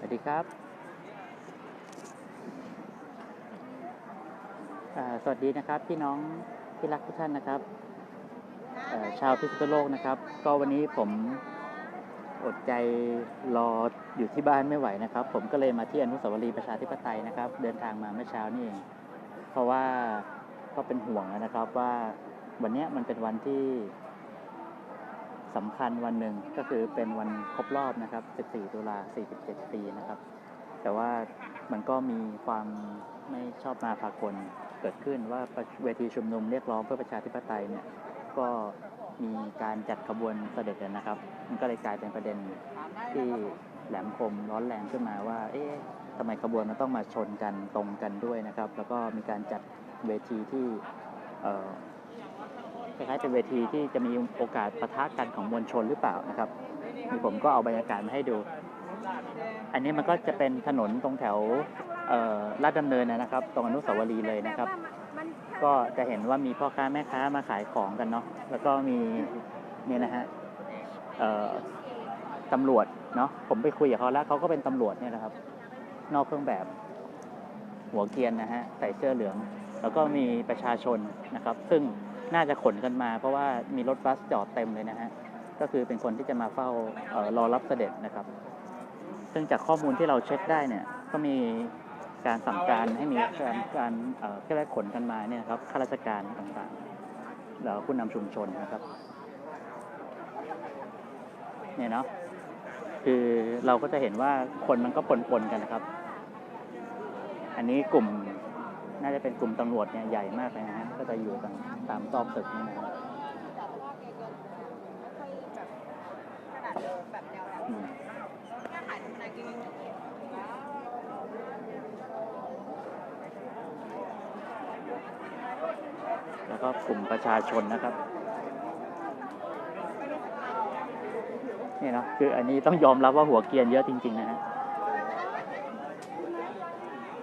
สวัสดีครับ สวัสดีนะครับพี่น้องที่รักทุกท่านนะครับชาวพิษณุโลกนะครับ ก็วันนี้ผมอดใจรออยู่ที่บ้านไม่ไหวนะครับ ผมก็เลยมาที่อนุสาวรีย์ประชาธิปไตยนะครับ เดินทางมาเมื่อเช้านี่เอง เพราะว่าก็เป็นห่วงนะครับว่าวันนี้มันเป็นวันที่ สำคัญวันหนึ่งก็คือเป็นวันครบรอบนะครับ 14 ตุลา 47 ปีนะครับ แต่ว่ามันก็มีความไม่ชอบมาพากลเกิดขึ้นว่าเวทีชุมนุมเรียกร้องเพื่อประชาธิปไตยเนี่ยก็มีการจัดขบวนเสด็จนะครับ มันก็เลยกลายเป็นประเด็นที่แหลมคมร้อนแรงขึ้นมาว่า เอ๊ะทำไมขบวนมันต้องมาชนกันตรงกันด้วยนะครับ แล้วก็มีการจัดเวทีที่ คล้ายๆเป็นเวทีที่จะมีโอกาสปะทะกันของมวลชนหรือเปล่านะครับนี่ผมก็เอาบรรยากาศมาให้ดู อันนี้มันก็จะเป็นถนนตรงแถวลาดดำเนินนะครับ ตรงอนุสาวรีย์เลยนะครับ ก็จะเห็นว่ามีพ่อค้าแม่ค้ามาขายของกันเนาะแล้วก็มีเนี่ยนะฮะตำรวจเนาะผมไปคุยกับเขาแล้วเขาก็เป็นตำรวจเนี่ยนะครับ นอกเครื่องแบบหัวเกียนนะฮะใส่เสื้อเหลือง แล้วก็มีประชาชนนะครับ ซึ่ง น่าจะขนกันมา เพราะว่ามีรถบัสจอดเต็มเลยนะฮะก็คือเป็นคนที่จะมาเฝ้าเอ่อรอรับเสด็จนะครับ ซึ่งจากข้อมูลที่เราเช็คได้เนี่ย ก็มีการสั่งการให้มีการการเอ่อที่แรกขนกันมาเนี่ยครับข้าราชการต่างๆแล้วผู้นำชุมชนนะครับ เนี่ยเนาะคือเราก็จะเห็นว่าคนมันก็ปนๆกันนะครับ อันนี้กลุ่มน่าจะเป็นกลุ่มตำรวจเนี่ยใหญ่มากเลยนะฮะ ก็จะอยู่ตามตามซอกตึกนี่นะครับแล้วก็กลุ่มประชาชนนะครับ นี่เนาะคืออันนี้ต้องยอมรับว่าหัวเกียนเยอะจริง ๆ นะฮะ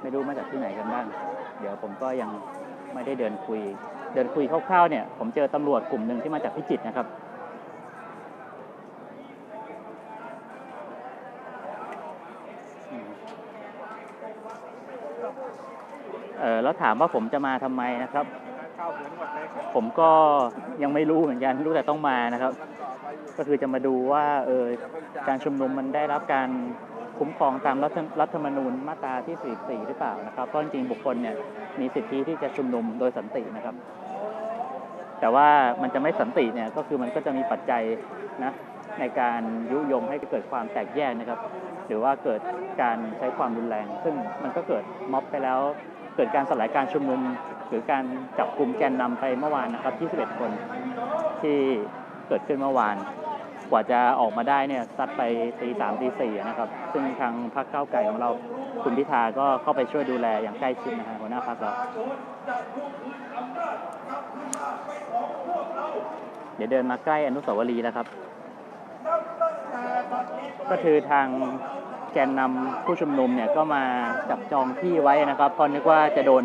ไม่รู้มาจากที่ไหนกันบ้าง เดี๋ยวผมก็ยัง ไม่ได้เดินคุย เดินคุยคร่าวๆเนี่ยผมเจอตำรวจกลุ่มหนึ่งที่มาจากพิจิตรนะครับ เออแล้วถามว่าผมจะมาทำไมนะครับ ผมก็ยังไม่รู้เหมือนกันรู้แต่ต้องมานะครับ ก็คือจะมาดูว่าเออการชุมนุมมันได้รับการ คุ้มครองตามรัฐรัฐธรรมนูญมาตราที่ 44 หรือเปล่านะครับเพราะจริงๆบุคคลเนี่ยมีสิทธิที่จะชุมนุมโดยสันตินะครับ แต่ว่ามันจะไม่สันติเนี่ยก็คือมันก็จะมีปัจจัยนะในการยุยงให้เกิดความแตกแยกนะครับ หรือว่าเกิดการใช้ความรุนแรง ซึ่งมันก็เกิดม็อบไปแล้ว เกิดการสลายการชุมนุม หรือการจับกลุ่มแกนนำไปเมื่อวานนะครับ 21 คนที่เกิดขึ้นเมื่อวาน กว่าจะออกมาได้เนี่ยซัดไปตีสามตีสี่นะครับ ซึ่งทางพรรคก้าวไก่ของเราคุณพิธาก็เข้าไปช่วยดูแลอย่างใกล้ชิดนะฮะหัวหน้าพรรคเราเดี๋ยวเดินมาใกล้อนุสาวรีย์แล้วครับ ก็คือทางแกนนำผู้ชุมนุมเนี่ยก็มาจับจองที่ไว้นะครับเพราะนึกว่าจะโดน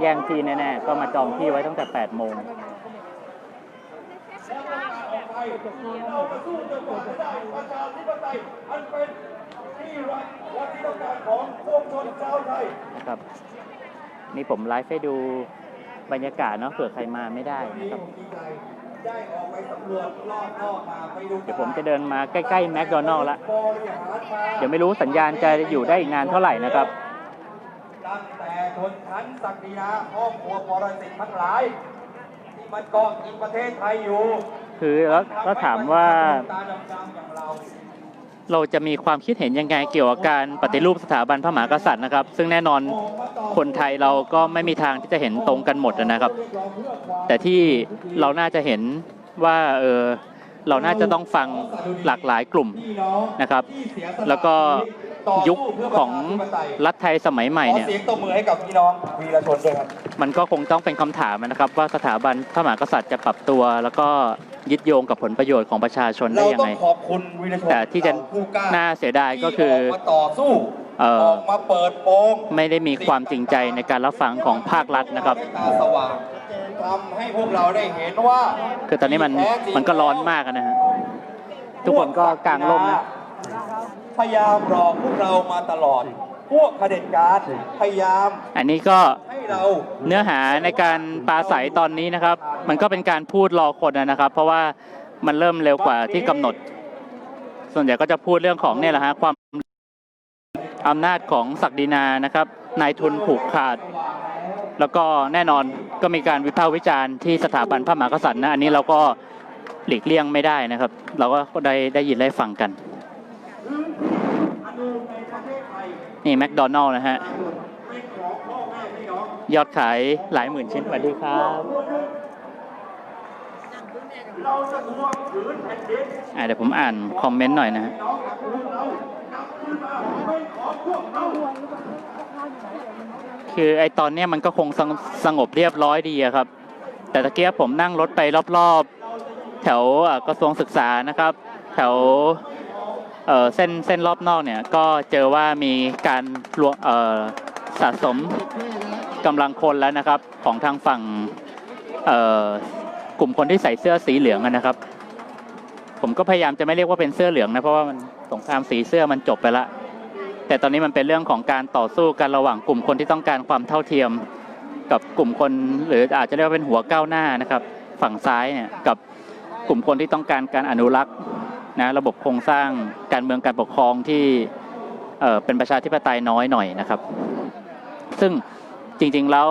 แย่งที่แน่ๆ ก็มาจองที่ไว้ตั้งแต่ 8 โมง นะครับ นี่ผมไลฟ์ให้ดูบรรยากาศเนาะเผื่อใครมาไม่ได้นะครับได้ออกไปสำรวจรอบนอกมาไปดูเดี๋ยวผมจะเดินมาใกล้ๆแมคโดนัลล์ละบริหารมาเดี๋ยวไม่รู้สัญญาณจะอยู่ได้อีกนานเท่าไหร่นะครับ ตั้งแต่ชนชั้นศักดินาครอบครัวปรสิตทั้งหลาย ที่มันเกาะกินประเทศไทยอยู่ คือแล้วแล้วถามว่าเราจะมีความคิดเห็นยังไงเกี่ยวกับการปฏิรูปสถาบันพระมหากษัตริย์นะครับ ซึ่งแน่นอนคนไทยเราก็ไม่มีทางที่จะเห็นตรงกันหมดนะครับ แต่ที่เราน่าจะเห็นว่าเออเราน่าจะต้องฟังหลากหลายกลุ่มนะครับ แล้วก็ยุคของรัฐไทยสมัยใหม่เนี่ยเสียงตบมือให้กับพี่น้องวีรชนด้วยครับมันก็คงต้องเป็นคำถามนะครับ ว่าสถาบันพระมหากษัตริย์จะปรับตัวแล้วก็ ยึดโยงกับผลประโยชน์ของประชาชนได้เรายังต้องไงขอบคุณวีรชนแต่ที่จะเหล่ผู้กล้าน่าเสียดายก็คือ ที่ออกมาต่อสู้เอ่อ ออกมาเปิดโปงไม่ได้มีความจริงใจในการรับฟังของภาครัฐนะครับตาสว่างทำให้พวกเราได้เห็นว่าคือตอนนี้มันมันก็ร้อนมากอะนะฮะ ทุกคนก็กางร่มนะ พยายามหลอกพวกเรามาตลอด พวกเผด็จการพยายามอันนี้ก็ให้เราเนื้อหาในการปราศัยตอนนี้นะครับ มันก็เป็นการพูดรอคนนะครับ เพราะว่ามันเริ่มเร็วกว่าที่กำหนด ส่วนใหญ่ก็จะพูดเรื่องของเนี่ยแหละฮะความอำนาจของศักดินานะครับนายทุนผูกขาด แล้วก็แน่นอนก็มีการวิพากษ์วิจารณ์ที่สถาบันพระมหากษัตริย์นะอันนี้เราก็หลีกเลี่ยงไม่ได้นะครับ เราก็ได้ได้ยินได้ฟังกัน อันหนึ่งในประเทศไทย นี่แมคโดนัลล์นะฮะ ยอดขายหลายหมื่นชิ้นสวัสดีครับเราจะทวงคืนแผ่นดินอะเดี๋ยวผมอ่านคอมเมนต์หน่อยนะฮะคือไอตอนเนี้ยมันก็คงสงสงบเรียบร้อยดีอะครับ แต่ตะเกียบผมนั่งรถไปรอบๆ แถวกระทรวงศึกษานะครับ แถว เส้นเส้นรอบนอกเนี่ยก็เจอว่ามีการรวมสะสมกำลังคนแล้วนะครับของทางฝั่งกลุ่มคนที่ใส่เสื้อสีเหลืองนะครับ ผมก็พยายามจะไม่เรียกว่าเป็นเสื้อเหลืองนะเพราะว่ามันสงครามสีเสื้อมันจบไปละแต่ตอนนี้มันเป็นเรื่องของการต่อสู้กันระหว่างกลุ่มคนที่ต้องการความเท่าเทียม กับกลุ่มคน หรืออาจจะเรียกว่าเป็นหัวก้าวหน้านะครับ ฝั่งซ้ายเนี่ยกับกลุ่มคนที่ต้องการการอนุรักษ์ นะระบบโครงสร้างการเมืองการปกครองที่เป็นประชาธิปไตยน้อยหน่อยนะครับ ซึ่งจริงๆแล้ว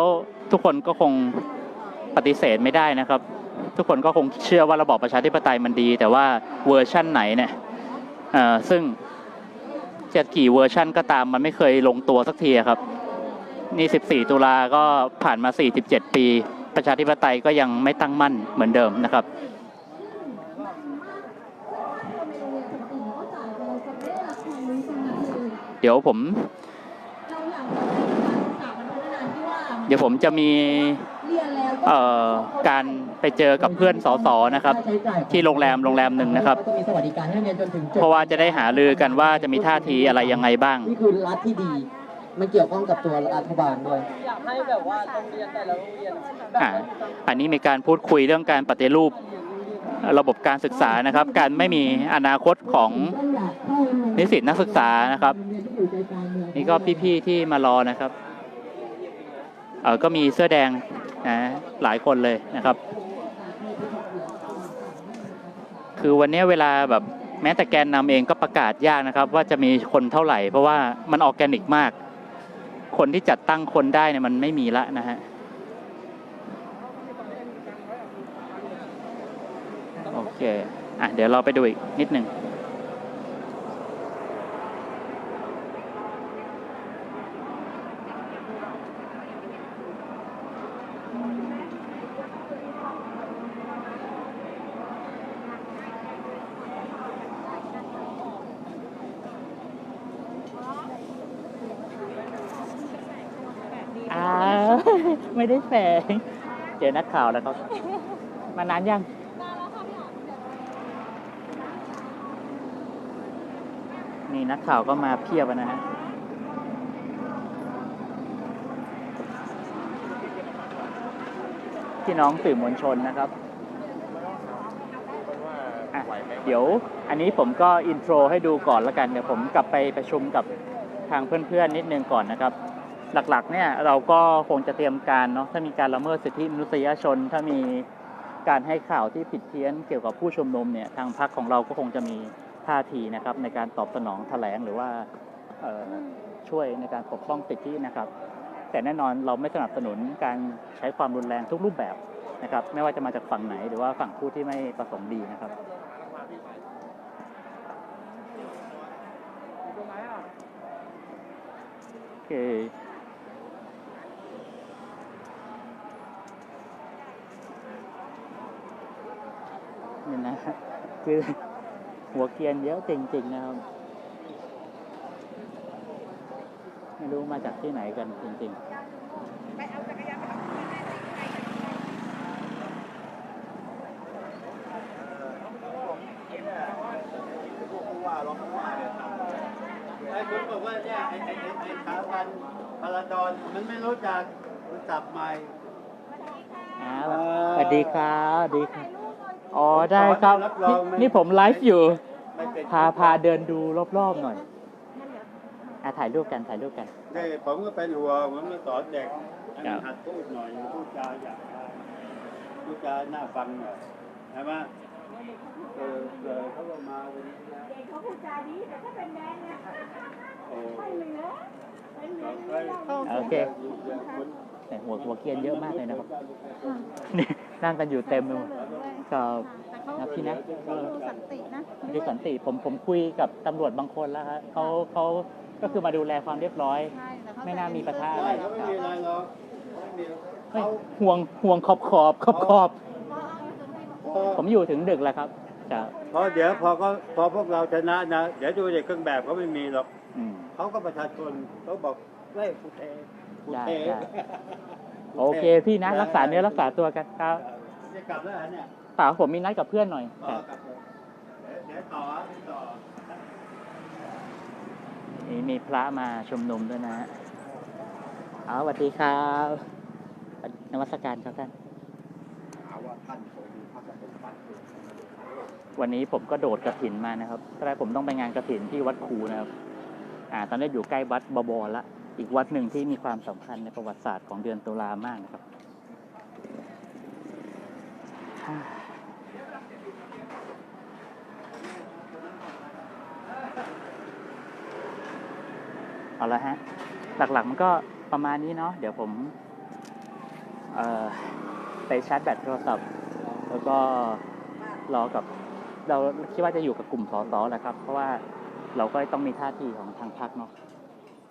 ทุกคนก็คงปฏิเสธไม่ได้นะครับ ทุกคนก็คงเชื่อว่าระบอบประชาธิปไตยมันดี แต่ว่าเวอร์ชั่นไหนเนี่ยซึ่งจะกี่เวอร์ชั่นก็ตามมันไม่เคยลงตัวสักทีครับ นี่ 14 ตุลาก็ผ่านมา 47 ปี ประชาธิปไตยก็ยังไม่ตั้งมั่นเหมือนเดิมนะครับ เดี๋ยวผม เดี๋ยวผมจะมีเอ่อการไปเจอกับเพื่อนสสนะครับ ที่โรงแรมโรงแรมหนึ่งนะครับจะมีสวัสดิการให้นักเรียนจนถึงจบเพราะว่าจะได้หารือกันว่าจะมีท่าทีอะไรยังไงบ้าง นี่คือรัฐที่ดี มันเกี่ยวข้องกับตัวรัฐบาลด้วย อยากให้แบบว่าโรงเรียนแต่ละโรงเรียนแบบอ่าอันนี้มีการพูดคุยเรื่องการปฏิรูประบบการศึกษานะครับ การไม่มีอนาคตของนิสิตนักศึกษานะครับ นี่ก็พี่ๆที่มารอนะครับเออก็มีเสื้อแดงนะหลายคนเลยนะครับ คือวันนี้เวลาแบบแม้แต่แกนนำเองก็ประกาศยากนะครับ ว่าจะมีคนเท่าไหร่ เพราะว่ามันออร์แกนิกมาก คนที่จัดตั้งคนได้เนี่ยมันไม่มีละนะฮะโอเคอะเดี๋ยวเราไปดูอีกนิดหนึ่ง ไม่ได้แฝงเจอนักข่าวแล้วครับ มานานยังนี่นักข่าวก็มาเพียบนะฮะพี่น้องสื่อมวลชนนะครับ เดี๋ยวอันนี้ผมก็อินโทรให้ดูก่อนแล้วกัน เดี๋ยวผมกลับไปประชุมกับทางเพื่อนๆนิดนึงก่อนนะครับ หลักๆเนี่ยเราก็คงจะเตรียมการเนาะถ้ามีการละเมิดสิทธิมนุษยชน ถ้ามีการให้ข่าวที่ผิดเพี้ยนเกี่ยวกับผู้ชุมนุมเนี่ยทางพรรคของเราก็คงจะมีท่าทีนะครับในการตอบสนองแถลงหรือว่าช่วยในการปกป้องสิทธินะครับ แต่แน่นอนเราไม่สนับสนุนการใช้ความรุนแรงทุกรูปแบบนะครับ ไม่ว่าจะมาจากฝั่งไหนหรือว่าฝั่งผู้ที่ไม่ประสงค์ดีนะครับโอเค นี่นะ คือหัวเกรียนเยอะจริงๆนะครับ ไม่รู้มาจากที่ไหนกันจริงๆไอ้คนบอกว่าเนี่ยไอ้ไอ้ไอ้ไอ้สถาบันพาราดอนมันไม่รู้จักมันจับใหม่อ่าเอ่อสวัสดีครับสวัสดีครับ อ๋อได้ครับรับรองนี่ไม่นี่ผมไลฟ์อยู่ ไม่ให้เป็นพาพาเดินดูรอบๆหน่อยอะถ่ายรูปกันถ่ายรูปกัน นี่ผมก็เป็นห่วงผมก็สอนเด็กให้ครัมันบหัดพูดหน่อยพูดจาอยากพูดจาน่าฟังหน่อยใช่ไหมเออเออเขาก็มาวันนี้นะเด็กเขาพูดจาดีแต่ถ้าเป็นแดงเนี่ยโอ้ไม่เหลือเป็นเหลืก็อไปโอเค แต่หัวหัวเกรียนเยอะมากเลยนะครับ นี่นั่งกันอยู่เต็มไปหมด ครับนะพี่นะ เขาดูสันตินะพี่สันติผมผมคุยกับตำรวจบางคนแล้วครับเขาเขาก็คือมาดูแลความเรียบร้อย ใช่แต่เขไม่น่ามีปะทะอะไรเขาไม่มีอะไรหรอกไม่มีเฮ้ยเขาห่วงห่วงขอบขอบขอบขอบพอผมอยู่ถึงดึกแล้วครับจะพอเดี๋ยวพอก็พอพวกเราชนะนะ เดี๋ยวดูเด็กเครื่องแบบเขาไม่มีหรอกอืม เขาก็ประชาชนเขาบอกเฮ้ยกูเทกูได้เทได้ โอเคพี่นะรักษาเนื้อรักษาตัวกันครับ จะกลับแล้วเหรอเนี่ยเปล่าผมมีนัดกับเพื่อนหน่อยอ๋อกลับเลยเดี๋ยวเดี๋ยวต่อเดี๋ยวต่อนี่มีพระมาชุมนุมด้วยนะฮะเอาสวัสดีครับนวัสการครับท่าน วันนี้ผมก็โดดกระถินมานะครับตอนแรกผมต้องไปงานกระถินที่วัดครูนะครับ อ่า ตอนนี้อยู่ใกล้วัดบวรละ อีกวัดหนึ่งที่มีความสำคัญในประวัติศาสตร์ของเดือนตุลามากนะครับ เอาละฮะ หลักๆมันก็ประมาณนี้เนาะ เดี๋ยวผมไปชาร์จแบตโทรศัพท์ แล้วก็รอกับเราคิดว่าจะอยู่กับกลุ่มสสแหละครับ เพราะว่าเราก็ต้องมีท่าทีของทางพรรคเนาะ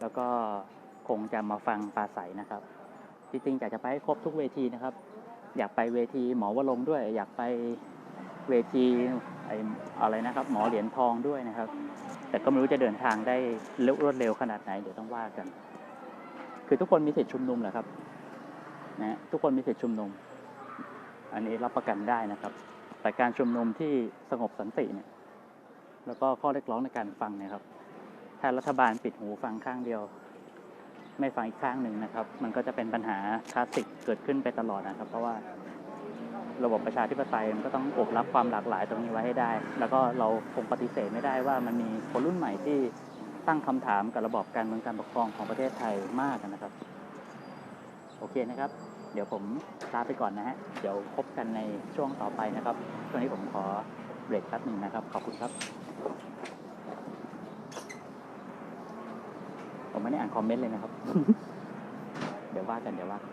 แล้วก็คงจะมาฟังปราศัยนะครับ จริงๆอยากจะไปให้ครบทุกเวทีนะครับ อยากไปเวทีหมอวรงด้วย อยากไปเวทีไออะไรนะครับ หมอเหรียญทองด้วยนะครับ แต่ก็ไม่รู้จะเดินทางได้เร็วรวดเร็วขนาดไหนเดี๋ยวต้องว่ากัน คือทุกคนมีสิทธิชุมนุมแหละครับนะทุกคนมีสิทธิชุมนุม อันนี้รับประกันได้นะครับ แต่การชุมนุมที่สงบสันติเนี่ย แล้วก็ข้อเรียกร้องในการฟังเนี่ยครับถ้ารัฐบาลปิดหูฟังข้างเดียว ไม่ฟังอีกข้างหนึ่งนะครับ มันก็จะเป็นปัญหาคลาสสิกเกิดขึ้นไปตลอดนะครับ เพราะว่า ระบบประชาธิปไตยมันก็ต้องอบรับความหลากหลายตรงนี้ไว้ให้ได้ แล้วก็เราคงปฏิเสธไม่ได้ว่ามันมีคนรุ่นใหม่ที่ตั้งคำถามกับระบบการเมืองการปกครองของประเทศไทยมากนะครับ โอเคนะครับ เดี๋ยวผมลาไปก่อนนะฮะ เดี๋ยวพบกันในช่วงต่อไปนะครับช่วงนี้ผมขอเบรกแป๊บหนึ่งนะครับ ขอบคุณครับ ผมไม่ได้อ่านคอมเมนต์เลยนะครับ เดี๋ยวว่ากันเดี๋ยวว่ากัน